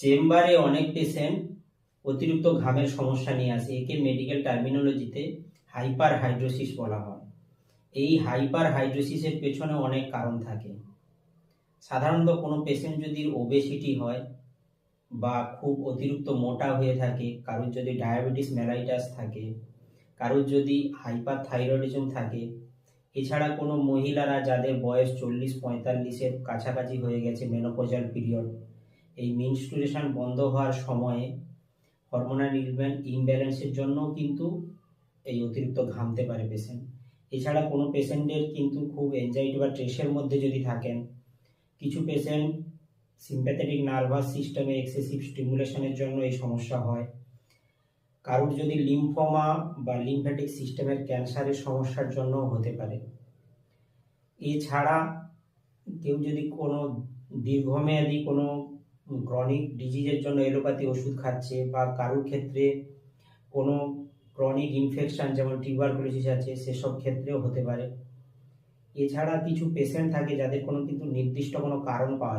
চেম্বারে অনেক পেশেন্ট অতিরিক্ত ঘামের সমস্যা নিয়ে আসে, একে মেডিকেল টার্মিনোলজিতে হাইপার হাইড্রোসিস বলা হয়। এই হাইপার হাইড্রোসিসের পেছনে অনেক কারণ থাকে। সাধারণত কোনো পেশেন্ট যদি ওবেসিটি হয় বা খুব অতিরিক্ত মোটা হয়ে থাকে, কারোর যদি ডায়াবেটিস মেলাইটাস থাকে, কারোর যদি হাইপার থাইরয়েডিজম থাকে, এছাড়া কোনো মহিলারা যাদের বয়স চল্লিশ পঁয়তাল্লিশের কাছাকাছি হয়ে গেছে মেনোপজাল পিরিয়ড এই মিনস্টুরেশন বন্ধ হওয়ার সময়ে হরমোনাল ইমব্যালেন্সের জন্যও কিন্তু এই অতিরিক্ত ঘামতে পারে পেশেন্ট এছাড়া কোনো পেশেন্টের কিন্তু খুব এনজাইটি বা ট্রেসের মধ্যে যদি থাকেন, কিছু পেশেন্ট সিম্প্যাথেটিক নার্ভাস সিস্টেমে এক্সেসিভ স্টিমুলেশনের জন্য এই সমস্যা হয়। কারোর যদি লিম্ফোমা বা লিম্ফ্যাটিক সিস্টেমের ক্যান্সারের সমস্যার জন্য হতে পারে। এছাড়া কেউ যদি কোনো দীর্ঘমেয়াদী কোনো ক্রনিক ডিজিজের জন্য এলোপ্যাথি ওষুধ খাচ্ছে বা কারোর ক্ষেত্রে কোনো ক্রনিক ইনফেকশান যেমন টিউবার টিউবারকুলোসিস আছে, সেসব ক্ষেত্রেও হতে পারে। এছাড়া কিছু পেশেন্ট থাকে যাদের কোনো কিন্তু নির্দিষ্ট কোনো কারণ পাওয়া